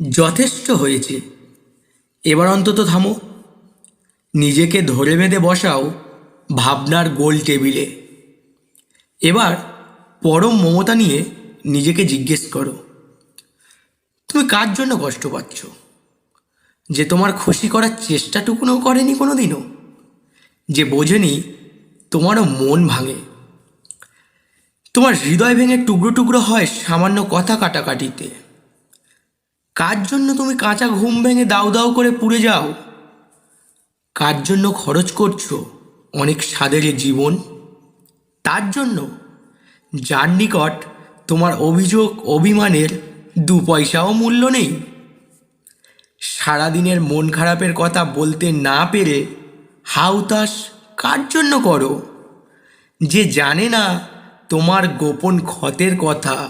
যথেষ্ট হয়েছে। এবার অন্তত থামো। নিজেকে ধরে বেঁধে বসাও ভাবনার গোল টেবিলে। এবার পরম মমতা নিয়ে নিজেকে জিজ্ঞেস করো, তুমি কার জন্য কষ্ট পাচ্ছ? যে তোমার খুশি করার চেষ্টাটুকুনও করেনি কোনো দিনও যে বোঝেনি তোমারও মন ভাঙে? তোমার হৃদয় ভেঙে টুকরো টুকরো হয় সামান্য কথা কাটাকাটিতে। কার জন্য তুমি কাঁচা ঘুম ভেঙে দাউ দাউ করে পুড়ে যাও? কার জন্য খরচ করছ অনেক স্বাদের জীবন? তার জন্য? যার নিকট তোমার অভিযোগ, অভিমানের দু পয়সাও মূল্য নেই। সারাদিনের মন খারাপের কথা বলতে না পেরে হাউতাস কার জন্য করো? যে জানে না তোমার গোপন ক্ষতের কথা,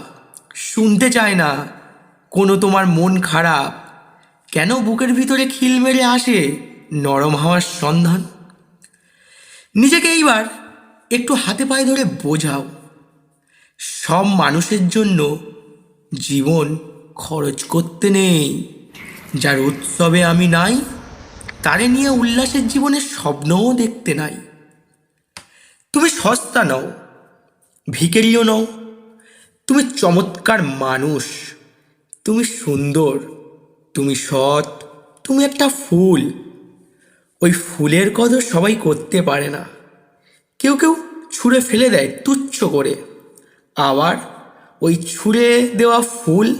শুনতে চায় না কোনো তোমার মন খারাপ? কেন বুকের ভিতরে খিল মেরে আসে নরম হওয়ার সন্ধান? নিজেকে এইবার একটু হাতে পায়ে ধরে বোঝাও। সব মানুষের জন্য জীবন খরচ করতে নেই। যার উৎসবে আমি নাই, তারে নিয়ে উল্লাসের জীবনের স্বপ্নও দেখতে নাই। তুমি সস্তা নও, ভিকেরিও নও, তুমি চমৎকার মানুষ। তুমি সুন্দর, তুমি সৎ, তুমি একটা ফুল। ওই ফুলের কদর সবাই করতে পারে না। কেউ কেউ ছুঁড়ে ফেলে দেয় তুচ্ছ করে। আবার ওই ছুঁড়ে দেওয়া ফুল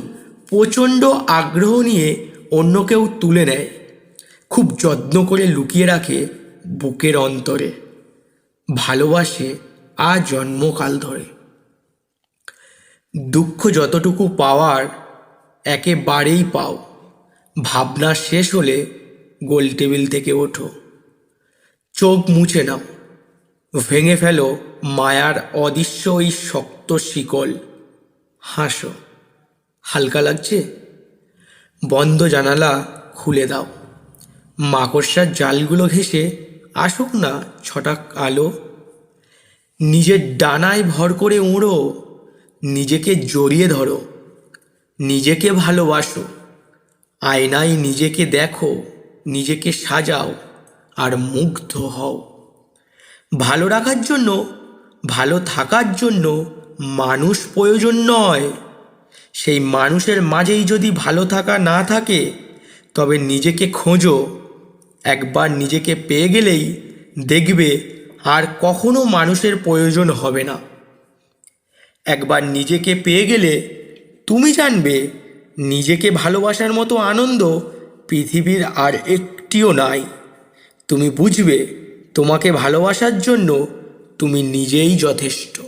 প্রচণ্ড আগ্রহ নিয়ে অন্য কেউ তুলে নেয়। খুব যত্ন করে লুকিয়ে রাখে বুকের অন্তরে। ভালোবাসে আ জন্মকাল ধরে। দুঃখ যতটুকু পাওয়ার একেবারেই পাও। ভাবনা শেষ হলে গোল টেবিল থেকে ওঠো। চোখ মুছে নাও। ভেঙে ফেলো মায়ার অদৃশ্য ওই শক্ত শিকল। হাসো। হালকা লাগছে? বন্ধ জানালা খুলে দাও। মাকড়সার জালগুলো ঘেঁষে আসুক না ছটাক আলো। নিজের ডানায় ভর করে উড়ো। নিজেকে জড়িয়ে ধরো। নিজেকে ভালোবাসো। আয়নায় নিজেকে দেখো, নিজেকে সাজাও আর মুগ্ধ হও। ভালো রাখার জন্য, ভালো থাকার জন্য মানুষ প্রয়োজন নয়। সেই মানুষের মাঝেই যদি ভালো থাকা না থাকে, তবে নিজেকে খোঁজো। একবার নিজেকে পেয়ে গেলেই দেখবে আর কখনো মানুষের প্রয়োজন হবে না। একবার নিজেকে পেয়ে গেলে তুমি জানবে, নিজেকে ভালোবাসার মতো আনন্দ পৃথিবীর আর একটিও নাই। তুমি বুঝবে, তোমাকে ভালোবাসার জন্য তুমি নিজেই যথেষ্ট।